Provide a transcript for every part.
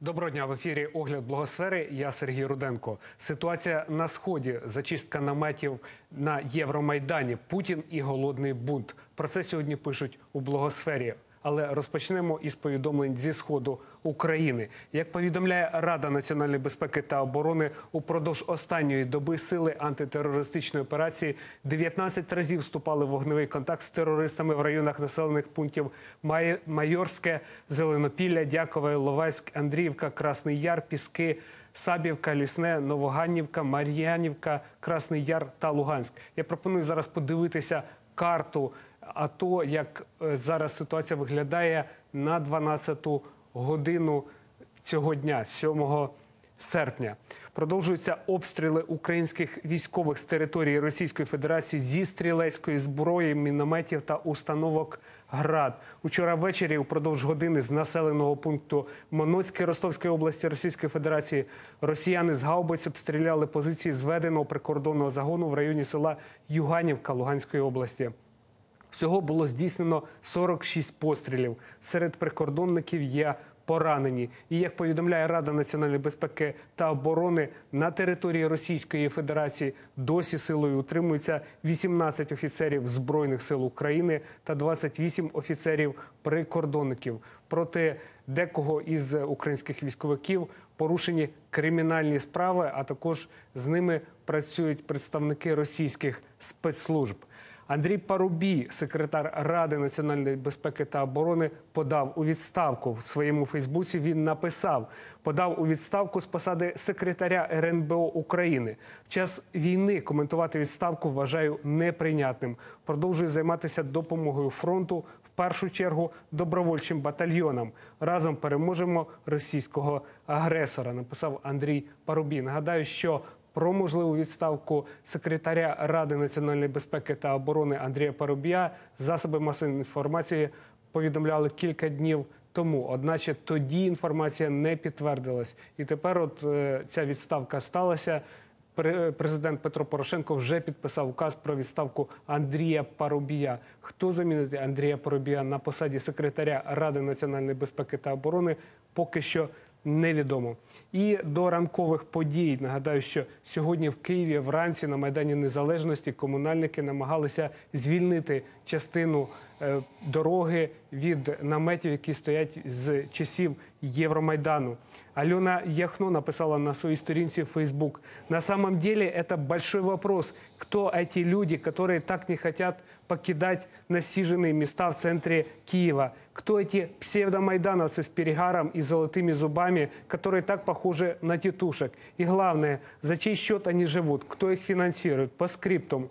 Доброго дня в ефірі Огляд Благосфери. Я Сергій Руденко. Ситуація на сході, зачистка наметів на Євромайдані, Путін і голодний бунт. Про це сьогодні пишуть у Благосфері. Але розпочнемо із повідомлень зі сходу України. Як повідомляє Рада національної безпеки та оборони, упродовж останньої доби сили антитерористичної операції 19 разів вступали в вогневий контакт з терористами в районах населених пунктів Майорське, Зеленопілля, Дякове, Ловайськ, Андріївка, Красний Яр, Піски. Сабівка, Лісне, Новоганнівка, Мар'янівка, Красний Яр та Луганськ. Я пропоную зараз подивитися карту АТО, як е, зараз ситуація виглядає на 12-ту годину цього дня, 7 серпня. Продовжуються обстріли українських військових з території Російської Федерації зі стрілецької зброї, мінометів та установок ГРАД. Учора ввечері, упродовж години з населеного пункту Моноцьке Ростовської області Російської Федерації, росіяни з гаубиць обстріляли позиції зведеного прикордонного загону в районі села Юганівка Луганської області. Всього було здійснено 46 пострілів. Серед прикордонників є поранені. І як повідомляє Рада національної безпеки та оборони, на території Російської Федерації досі силою утримуються 18 офіцерів Збройних сил України та 28 офіцерів прикордонників. Проти декого із українських військовиків порушені кримінальні справи, а також з ними працюють представники російських спецслужб. Андрій Парубій, секретар Ради національної безпеки та оборони, подав у відставку в своєму Фейсбуці. Він написав: подав у відставку з посади секретаря РНБО України. В час війни коментувати відставку вважаю неприйнятним. Продовжую займатися допомогою фронту. В першу чергу добровольчим батальйонам разом переможемо російського агресора. Написав Андрій Парубій. Нагадаю, що про можливу відставку секретаря Ради національної безпеки та оборони Андрія Парубія засоби масової інформації повідомляли кілька днів тому. Одначе тоді інформація не підтвердилась. І тепер, от е, ця відставка сталася. Пре- Президент Петро Порошенко вже підписав указ про відставку Андрія Парубія. Хто замінить Андрія Парубія на посаді секретаря Ради національної безпеки та оборони, поки що невідомо. І до ранкових подій нагадаю, що сьогодні в Києві вранці на майдані Незалежності комунальники намагалися звільнити частину е, дороги від наметів, які стоять з часів Євромайдану. Альона Яхно написала на своей сторінці в Facebook. На самом деле это большой вопрос, кто эти люди, которые так не хотят Покидать насиженные места в центре Киева. Кто эти псевдомайдановцы с перегаром и золотыми зубами, которые так похожи на тетушек? И главное, за чей счет они живут, кто их финансирует? По скриптум.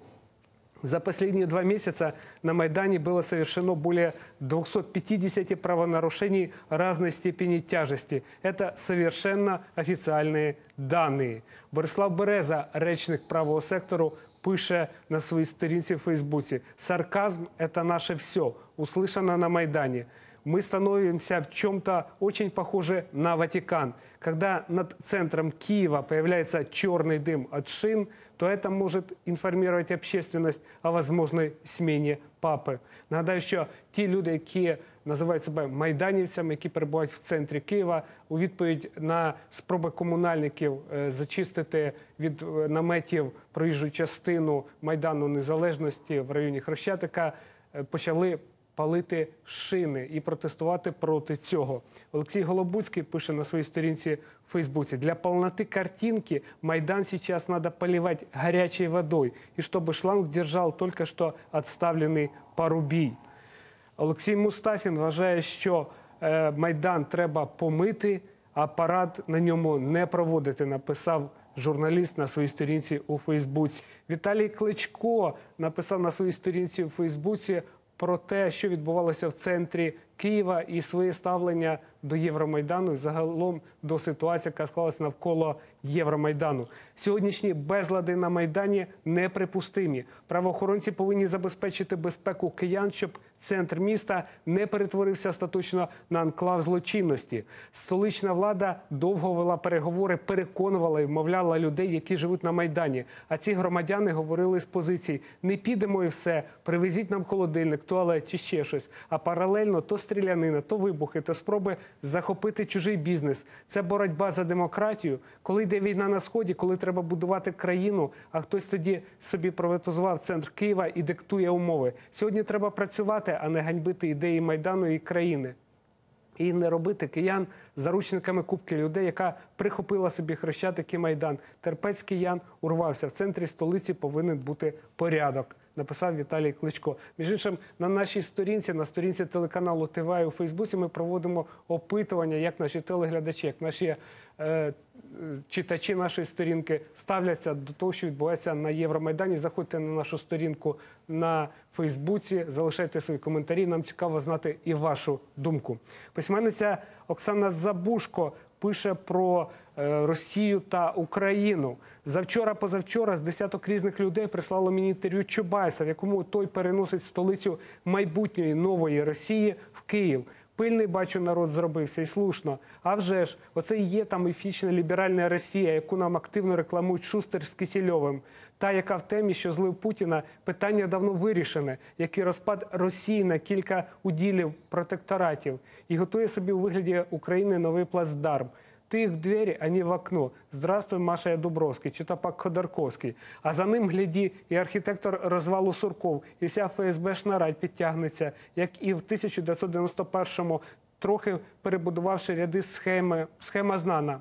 За последние два месяца на Майдане было совершено более 250 правонарушений разной степени тяжести. Это совершенно официальные данные. Борислав Береза, речник правого сектору, пише на своїй сторінці в Фейсбуці: «Сарказм – это наше все, услышано на Майдане. Мы становимся в чем-то очень похожи на Ватикан. Когда над центром Киева появляется черный дым от шин, то это может информировать общественность о возможной смене папи. Нагадаю, що ті люди, які називають себе майданівцями, які перебувають в центрі Києва, у відповідь на спроби комунальників е, зачистити від е, наметів проїжджу частину майдану незалежності в районі Хрещатика, е, почали палити шини і протестувати проти цього. Олексій Голобуцький пише на своїй сторінці в Фейсбуці: для полноты картинки Майдан сейчас надо поливать горячей водой, и чтобы шланг держал только что отставленный Парубій. Олексій Мустафін вважає, що е, Майдан треба помити, а парад на ньому не проводити, написав журналіст на своїй сторінці у Фейсбуці. Віталій Кличко написав на своїй сторінці у Фейсбуці про те, що відбувалося в центрі Києва, і своє ставлення до Євромайдану, і загалом до ситуації, яка склалася навколо Євромайдану. Сьогоднішні безлади на майдані неприпустимі. Правоохоронці повинні забезпечити безпеку киян, щоб центр міста не перетворився остаточно на анклав злочинності. Столична влада довго вела переговори, переконувала і вмовляла людей, які живуть на майдані. А ці громадяни говорили з позицій: не підемо і все, привезіть нам холодильник, туалет чи ще щось. А паралельно то стрілянина, то вибухи, то спроби захопити чужий бізнес. Це боротьба за демократію. Коли йде війна на сході, коли треба будувати країну, а хтось тоді собі приватизував центр Києва і диктує умови. Сьогодні треба працювати, а не ганьбити ідеї майдану і країни. І не робити киян заручниками кубки людей, яка прихопила собі хрещатик і майдан. Терпецький Ян урвався. В центрі столиці повинен бути порядок. Написав Віталій Кличко. Між іншим, на нашій сторінці, на сторінці телеканалу ТВ у Фейсбуці, ми проводимо опитування, як наші телеглядачі, як наші е, читачі нашої сторінки ставляться до того, що відбувається на Євромайдані. Заходьте на нашу сторінку на Фейсбуці, залишайте свої коментарі. Нам цікаво знати і вашу думку. Письменниця Оксана Забушко пише про е, Росію та Україну. Завчора, позавчора, з десяток різних людей прислало мені інтерв'ю Чубайса, в якому той переносить столицю майбутньої нової Росії в Київ. Пильний бачу, народ зробився і слушно. А вже ж, оце і є там міфічна ліберальна Росія, яку нам активно рекламують Шустер з Кисельовим. Та, яка в темі, що злив Путіна, питання давно вирішене, як і розпад Росії на кілька уділів протекторатів, і готує собі у вигляді України новий плацдарм. Ти їх в двері, а не в окно. Здравствуй, Маша Дубровський, чи то пак Ходорковський. А за ним гляді і архітектор розвалу Сурков, і вся ФСБ шнарать підтягнеться, як і в 1991-му, трохи перебудувавши ряди схеми. Схема знана.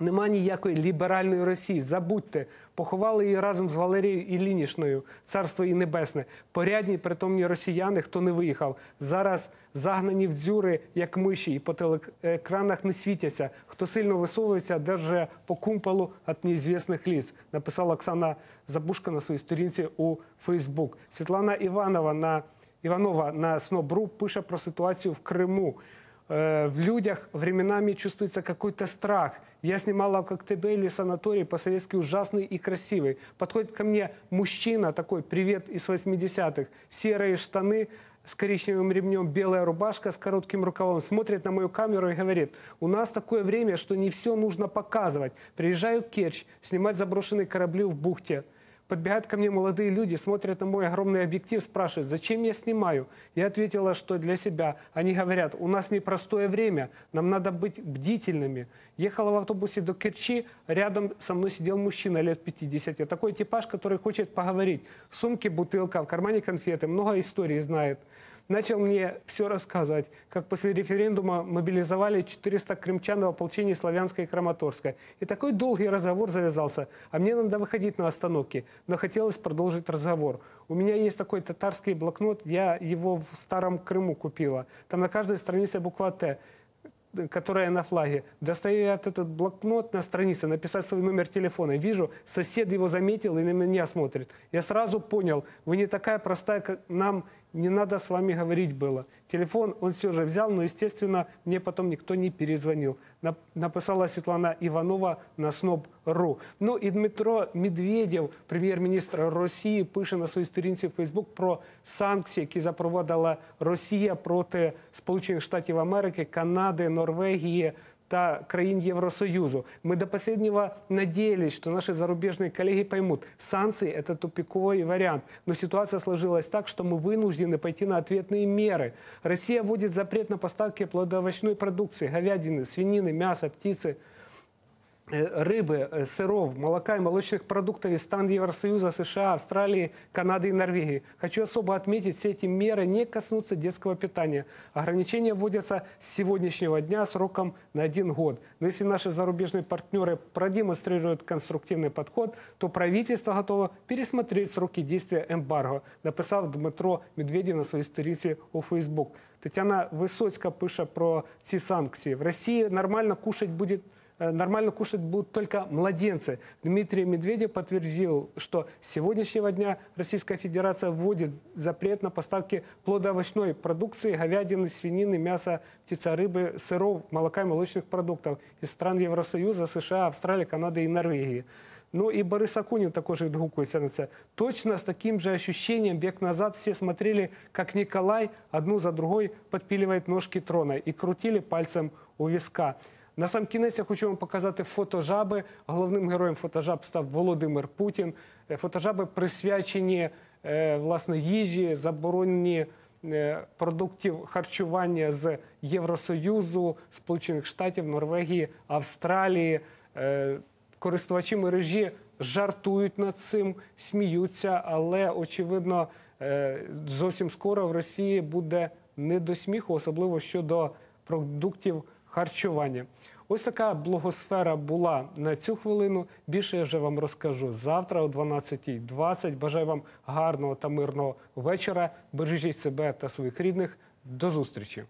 Нема ніякої ліберальної Росії. Забудьте, поховали її разом з Валерією Іллінішною, царство і небесне. Порядні притомні росіяни, хто не виїхав, зараз загнані в дзюри, як миші, і по телекранах не світяться. Хто сильно висовується, держа по кумполу від неізвісних ліс. Написала Оксана Забушка на своїй сторінці у Фейсбук. Світлана Іванова на Іванова на Снобру пише про ситуацію в Криму. Э, в людях временами чувствуется какой-то страх. Я снимала в Коктебеле санаторий по-советски ужасный и красивый. Подходит ко мне мужчина такой, привет из 80-х, серые штаны с коричневым ремнем, белая рубашка с коротким рукавом, смотрит на мою камеру и говорит, у нас такое время, что не все нужно показывать. Приезжаю в Керчь, снимать заброшенные корабли в бухте. Подбегают ко мне молодые люди, смотрят на мой огромный объектив, спрашивают, зачем я снимаю? Я ответила, что для себя. Они говорят, у нас непростое время, нам надо быть бдительными. Ехала в автобусе до Керчи, рядом со мной сидел мужчина лет 50. Такой типаж, который хочет поговорить. В сумке бутылка, в кармане конфеты, много историй знает начал мне все рассказывать, как после референдума мобилизовали 400 крымчан в ополчении Славянска и Краматорска. И такой долгий разговор завязался. А мне надо выходить на остановке, но хотелось продолжить разговор. У меня есть такой татарский блокнот, я его в Старом Крыму купила. Там на каждой странице буква «Т» которая на флаге. Достаю я этот блокнот на странице, написать свой номер телефона. Вижу, сосед его заметил и на меня смотрит. Я сразу понял, вы не такая простая, как нам не надо с вами говорить было. Телефон он все же взял, но, естественно, мне потом никто не перезвонил. Написала Светлана Иванова на СНОБ.ру. Ну і Дмитро Медведєв, прем'єр-міністр Росії, пише на своїй сторінці в Фейсбук про санкції, які запровадила Росія проти Сполучених Штатів Америки, Канади, Норвегії, та країн Евросоюзу. Мы до последнего надеялись, что наши зарубежные коллеги поймут, санкции – это тупиковый вариант. Но ситуация сложилась так, что мы вынуждены пойти на ответные меры. Россия вводит запрет на поставки плодоовощной продукции, говядины, свинины, мяса, птицы – Э, рыбы, э, сыров, молока и молочных продуктов из стран Евросоюза, США, Австралии, Канады и Норвегии. Хочу особо отметить, все эти меры не коснутся детского питания. Ограничения вводятся с сегодняшнего дня сроком на один год. Но если наши зарубежные партнеры продемонстрируют конструктивный подход, то правительство готово пересмотреть сроки действия эмбарго, написал Дмитро Медведєв на своїй сторінці у Фейсбук. Тетяна Висоцька пише про ці санкції. В Росії нормально кушать буде Э, Нормально кушать будут только младенцы. Дмитрий Медведев подтвердил, что с сегодняшнего дня Российская Федерация вводит запрет на поставки плодоовощной продукции, говядины, свинины, мяса, птица, рыбы, сыров, молока и молочных продуктов из стран Евросоюза, США, Австралии, Канады и Норвегии. Ну и Борис Акунин також відгукується на це. Точно с таким же ощущением век назад все смотрели, как Николай одну за другой подпиливает ножки трона и крутили пальцем у виска. На сам кінець я хочу вам показати фотожаби. Головним героєм фотожаб став Володимир Путін. Е, фотожаби присвячені е, власне їжі, заборонені е, продуктів харчування з Євросоюзу, Сполучених Штатів, Норвегії, Австралії. Користувачі мережі жартують над цим, сміються, але очевидно, зовсім скоро в Росії буде не до сміху, особливо щодо продуктів харчування. Ось така блогосфера була на цю хвилину. Більше я вже вам розкажу завтра о 12.20. Бажаю вам гарного та мирного вечора. Бережіть себе та своїх рідних. До зустрічі.